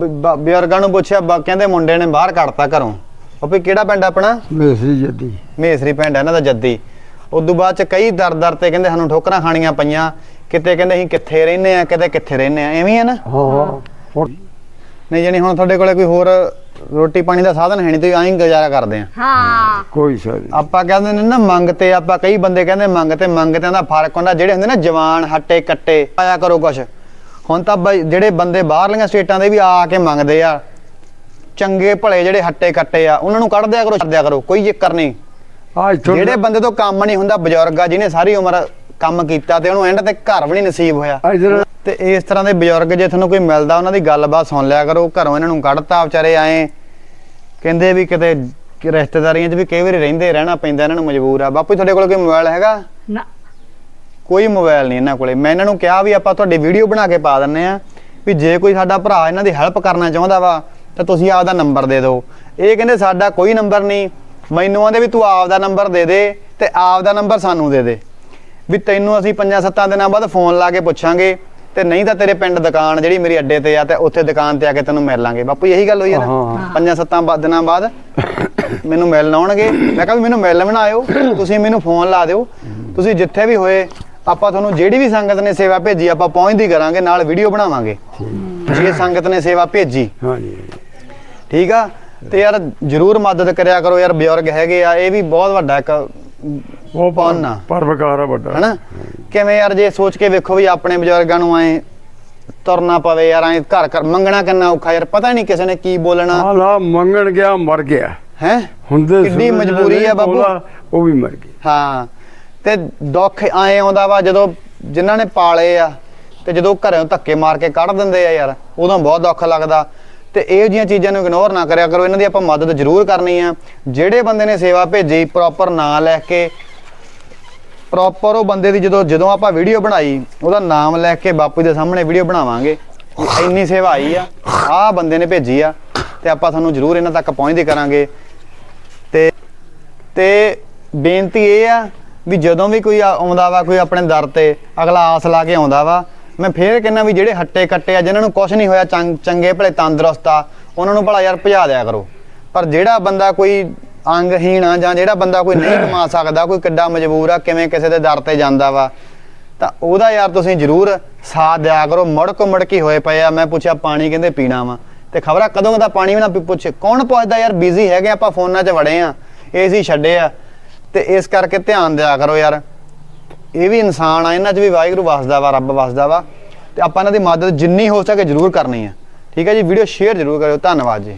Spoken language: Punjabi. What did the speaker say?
ਬ- ਬਜ਼ੁਰਗਾਂ ਨੂੰ ਪੁੱਛਿਆ ਬ- ਕਹਿੰਦੇ ਮੁੰਡੇ ਨੇ ਬਾਹਰ ਕੱਢਤਾ ਘਰੋਂ। ਉਹ ਵੀ ਕਿਹੜਾ ਪਿੰਡ ਆਪਣਾ? ਮੇਸੀ ਜੱਦੀ। ਮੇਸਰੀ ਪਿੰਡ ਹੈ ਇਹਨਾਂ ਦਾ ਜੱਦੀ। ਉਦੋਂ ਬਾਅਦ ਚ ਕਈ ਦਰ ਦਰ ਤੇ ਕਹਿੰਦੇ ਸਾਨੂੰ ਠੋਕਰਾਂ ਖਾਣੀਆਂ ਪਈਆਂ। ਕਿਤੇ ਕਹਿੰਦੇ ਅਸੀਂ ਕਿੱਥੇ ਰਹਿੰਦੇ ਆ ਕਿਤੇ ਕਿੱਥੇ ਰਹਿੰਦੇ ਆ ਐਵੇਂ ਹੀ ਆ ਨਾ? ਹਾਂ ਹੁਣ ਨਹੀਂ ਜਾਨੀ ਹੁਣ ਤੁਹਾਡੇ ਕੋਲੇ ਕੋਈ ਹੋਰ ਰੋਟੀ ਪਾਣੀ ਦਾ ਸਾਧਨ ਹੈ ਨਹੀਂ ਤੁਸੀਂ ਐਂ ਗੁਜ਼ਾਰਾ ਕਰਦੇ ਆ ਹਾਂ। ਕੋਈ ਸਾਰੀ ਆਪਾਂ ਕਹਿੰਦੇ ਨੇ ਨਾ ਮੰਗ ਤੇ ਆਪਾਂ ਕਈ ਬੰਦੇ ਕਹਿੰਦੇ ਮੰਗ ਤੇ ਮੰਗ ਤੇ ਦਾ ਫ਼ਰਕ ਹੁੰਦਾ। ਜਿਹੜੇ ਹੁੰਦੇ ਨਾ ਜਵਾਨ ਹੱਟੇ ਕੱਟੇ ਆਇਆ ਕਰੋ ਕੁਛ। ਹੁਣ ਤਾਂ ਬਈ ਜਿਹੜੇ ਬੰਦੇ ਬਾਹਰਲੀਆਂ ਸਟੇਟਾਂ ਦੇ ਵੀ ਆ ਕੇ ਮੰਗਦੇ ਆ ਚੰਗੇ ਭਲੇ ਜਿਹੜੇ ਹੱਟੇ ਕੱਟੇ ਆ ਉਹਨਾਂ ਨੂੰ ਕੱਢ ਦਿਆ ਕਰੋ ਛੱਡ ਦਿਆ ਕਰੋ ਕੋਈ ਜ਼ਿਕਰ ਨਹੀਂ। ਜਿਹੜੇ ਬੰਦੇ ਤੋਂ ਕੰਮ ਨਹੀਂ ਹੁੰਦਾ ਬਜ਼ੁਰਗ ਆ ਜਿਹਨੇ ਸਾਰੀ ਉਮਰ ਕੰਮ ਕੀਤਾ ਤੇ ਉਹਨੂੰ ਐਂਡ ਤੇ ਘਰ ਵੀ ਨਹੀਂ ਨਸੀਬ ਹੋਇਆ। ਇਧਰ ਤੇ ਇਸ ਤਰ੍ਹਾਂ ਦੇ ਬਜ਼ੁਰਗ ਜੇ ਤੁਹਾਨੂੰ ਕੋਈ ਮਿਲਦਾ ਉਹਨਾਂ ਦੀ ਗੱਲਬਾਤ ਸੁਣ ਲਿਆ ਕਰੋ ਘਰੋਂ ਇਹਨਾਂ ਨੂੰ ਕੱਢਤਾ ਵਿਚਾਰੇ ਆਏ। ਕਹਿੰਦੇ ਵੀ ਕਿਤੇ ਰਿਸ਼ਤੇਦਾਰੀਆਂ 'ਚ ਵੀ ਕਈ ਵਾਰੀ ਰਹਿੰਦੇ ਰਹਿਣਾ ਪੈਂਦਾ ਇਹਨਾਂ ਨੂੰ ਮਜਬੂਰ ਆ। ਬਾਪੂ ਜੀ, ਤੁਹਾਡੇ ਕੋਲ ਕੋਈ ਮੋਬਾਈਲ ਹੈਗਾ? ਨਾ। ਕੋਈ ਮੋਬਾਈਲ ਨਹੀਂ ਇਹਨਾਂ ਕੋਲੇ। ਮੈਂ ਇਹਨਾਂ ਨੂੰ ਕਿਹਾ ਵੀ ਆਪਾਂ ਤੁਹਾਡੀ ਵੀਡੀਓ ਬਣਾ ਕੇ ਪਾ ਦਿੰਨੇ ਆ ਵੀ ਜੇ ਕੋਈ ਸਾਡਾ ਭਰਾ ਇਹਨਾਂ ਦੀ ਹੈਲਪ ਕਰਨਾ ਚਾਹੁੰਦਾ ਵਾ ਤਾਂ ਤੁਸੀਂ ਆਪਦਾ ਨੰਬਰ ਦੇ ਦਿਓ। ਇਹ ਕਹਿੰਦੇ ਸਾਡਾ ਕੋਈ ਨੰਬਰ ਨਹੀਂ ਮੈਨੂੰ ਆਂਦੇ ਵੀ ਤੂੰ ਆਪਦਾ ਨੰਬਰ ਦੇ ਦੇ ਤੇ ਆਪਦਾ ਨੰਬਰ ਸਾਨੂੰ ਦੇ ਦੇ। ਵੀ ਤੈਨੂੰ ਅਸੀਂ ਪੰਜਾਂ ਸੱਤਾਂ ਦਿਨਾਂ ਬਾਅਦ ਫੋਨ ਲਾ ਕੇ ਪੁੱਛਾਂਗੇ ਤੇ ਨਹੀਂ ਤਾਂ ਤੇਰੇ ਪਿੰਡ ਦੁਕਾਨ ਜਿਹੜੀ ਮੇਰੀ ਅੱਡੇ ਤੇ ਆ ਤੇ ਉੱਥੇ ਦੁਕਾਨ ਤੇ ਆ ਕੇ ਤੈਨੂੰ ਮਿਲ ਲਾਂਗੇ। ਬਾਪੂ ਇਹੀ ਗੱਲ ਹੋਈ ਹੈ ਨਾ। ਪੰਜਾਂ ਸੱਤਾਂ ਦਿਨਾਂ ਬਾਅਦ ਮੈਨੂੰ ਮਿਲਣ ਆਉਣਗੇ। ਮੈਂ ਕਿਹਾ ਵੀ ਮੈਨੂੰ ਮਿਲਣ ਨਾ ਆਇਓ ਤੁਸੀਂ ਮੈਨੂੰ ਫੋਨ ਲਾ ਦਿਓ। ਤੁਸੀਂ ਜਿੱਥੇ ਵੀ ਹੋਏ ਆਪਾਂ ਤੁਹਾਨੂੰ ਜਿਹੜੀ ਵੀ ਸੰਗਤ ਨੇ ਸੇਵਾ ਭੇਜੀ ਆਪਾਂ ਪਹੁੰਚਦੀ ਕਰਾਂਗੇ ਨਾਲ ਵੀਡੀਓ ਬਣਾਵਾਂਗੇ। ਜੇ ਸੰਗਤ ਨੇ ਸੇਵਾ ਭੇਜੀ। ਹਾਂਜੀ। ਠੀਕ ਆ? ਤੇ ਯਾਰ ਜਰੂਰ ਮਦਦ ਕਰਿਆ ਕਰੋ ਯਾਰ ਬਜ਼ੁਰਗ ਹੈਗੇ ਆ ਇਹ ਵੀ ਬਹੁਤ ਵੱਡਾ ਇੱਕ ਉਹ ਆ। ਪਰਵਕਾਰ ਆ ਵੱਡਾ। ਹਨਾ? ਕਿਵੇਂ ਯਾਰ ਜੇ ਸੋਚ ਕੇ ਵੇਖੋ ਵੀ ਆਪਣੇ ਬਜ਼ੁਰਗਾਂ ਨੂੰ ਐ ਤੁਰਨਾ ਪਵੇ ਯਾਰ ਐ ਘਰ ਘਰ ਮੰਗਣਾ ਕਿੰਨਾ ਔਖਾ ਯਾਰ ਪਤਾ ਨਹੀਂ ਕਿਸੇ ਨੇ ਕੀ ਬੋਲਣਾ। ਆ ਲਾ ਮੰਗਣ ਗਿਆ ਮਰ ਗਿਆ। ਹੈ? ਹੁੰਦੇ ਸਮੇਂ ਮਜਬੂਰੀ ਆ ਬਾਪੂ। ਬੋਲਾ, ਉਹ ਵੀ ਮਰ ਗਿਆ। ਹਾਂ। ਤੇ ਦੁੱਖ ਐ ਆਉਂਦਾ ਵਾ ਜਦੋਂ ਜਿਨ੍ਹਾਂ ਨੇ ਪਾਲੇ ਆ ਤੇ ਜਦੋਂ ਘਰੋਂ ਧੱਕੇ ਮਾਰ ਕੇ ਕੱਢ ਦਿੰਦੇ ਆ ਯਾਰ, ਉਦੋਂ ਬਹੁਤ ਦੁੱਖ ਲੱਗਦਾ। ਤੇ ਇਹੋ ਜਿਹੀਆਂ ਚੀਜ਼ਾਂ ਨੂੰ ਇਗਨੋਰ ਨਾ ਕਰਿਆ ਕਰੋ, ਇਹਨਾਂ ਦੀ ਆਪਾਂ ਮਦਦ ਜ਼ਰੂਰ ਕਰਨੀ ਆ। ਜਿਹੜੇ ਬੰਦੇ ਨੇ ਸੇਵਾ ਭੇਜੀ ਪ੍ਰੋਪਰ ਨਾਂ ਲੈ ਕੇ ਪ੍ਰੋਪਰ ਉਹ ਬੰਦੇ ਦੀ ਜਦੋਂ ਜਦੋਂ ਆਪਾਂ ਵੀਡੀਓ ਬਣਾਈ, ਉਹਦਾ ਨਾਮ ਲੈ ਕੇ ਬਾਪੂ ਦੇ ਸਾਹਮਣੇ ਵੀਡੀਓ ਬਣਾਵਾਂਗੇ। ਇੰਨੀ ਸੇਵਾ ਆਈ ਆ, ਆਹ ਬੰਦੇ ਨੇ ਭੇਜੀ ਆ, ਤੇ ਆਪਾਂ ਤੁਹਾਨੂੰ ਜ਼ਰੂਰ ਇਹਨਾਂ ਤੱਕ ਪਹੁੰਚਦੇ ਕਰਾਂਗੇ। ਤੇ ਤੇ ਬੇਨਤੀ ਇਹ ਆ ਵੀ ਜਦੋਂ ਵੀ ਕੋਈ ਆਉਂਦਾ ਵਾ, ਕੋਈ ਆਪਣੇ ਦਰ ਤੇ ਅਗਲਾ ਆਸ ਲਾ ਕੇ ਆਉਂਦਾ ਵਾ, ਮੈਂ ਫੇਰ ਕਹਿੰਦਾ ਵੀ ਜਿਹੜੇ ਹੱਟੇ ਕੱਟੇ ਆ, ਜਿਨ੍ਹਾਂ ਨੂੰ ਕੁਝ ਨਹੀਂ ਹੋਇਆ, ਚੰਗ- ਚੰਗੇ ਭਲੇ ਤੰਦਰੁਸਤ ਆ, ਉਹਨਾਂ ਨੂੰ ਭਲਾ ਯਾਰ ਭਜਾ ਦਿਆ ਕਰੋ। ਪਰ ਜਿਹੜਾ ਬੰਦਾ ਕੋਈ ਅੰਗਹੀਣ ਆ ਜਾਂ ਜਿਹੜਾ ਬੰਦਾ ਕੋਈ ਨਹੀਂ ਕਮਾ ਸਕਦਾ, ਕੋਈ ਕਿੱਡਾ ਮਜਬੂਰ ਆ, ਕਿਵੇਂ ਕਿਸੇ ਦੇ ਦਰ ਤੇ ਜਾਂਦਾ ਵਾ, ਤਾਂ ਉਹਦਾ ਯਾਰ ਤੁਸੀਂ ਜ਼ਰੂਰ ਸਾਥ ਦਿਆ ਕਰੋ। ਮੜਕ ਮੜਕੀ ਹੋਏ ਪਏ ਆ, ਮੈਂ ਪੁੱਛਿਆ ਪਾਣੀ ਕਹਿੰਦੇ ਪੀਣਾ ਵਾ? ਤੇ ਖਬਰਾਂ ਕਦੋਂ ਦਾ ਪਾਣੀ ਵੀ ਨਾ ਪੀ- ਪੁੱਛੇ। ਕੌਣ ਪੁੱਛਦਾ ਯਾਰ ਬਿਜ਼ੀ ਹੈਗੇ ਆਪਾਂ, ਫੋਨਾਂ 'ਚ ਵੜੇ ਆ ਏਸੀ ਛੱਡੇ ਆ ਤੇ ਇਸ ਕਰਕੇ ਧਿਆਨ ਦਿਆ ਕਰੋ ਯਾਰ। ਇਹ ਵੀ ਇਨਸਾਨ ਆ, ਇਹਨਾਂ 'ਚ ਵੀ ਵਾਹਿਗੁਰੂ ਵਸਦਾ ਵਾ, ਰੱਬ ਵਸਦਾ ਵਾ। ਤੇ ਆਪਾਂ ਇਹਨਾਂ ਦੀ ਮਦਦ ਜਿੰਨੀ ਹੋ ਸਕੇ ਜ਼ਰੂਰ ਕਰਨੀ ਆ। ਠੀਕ ਹੈ ਜੀ ਵੀਡੀਓ ਸ਼ੇਅਰ ਜ਼ਰੂਰ ਕਰਿਓ। ਧੰਨਵਾਦ ਜੀ।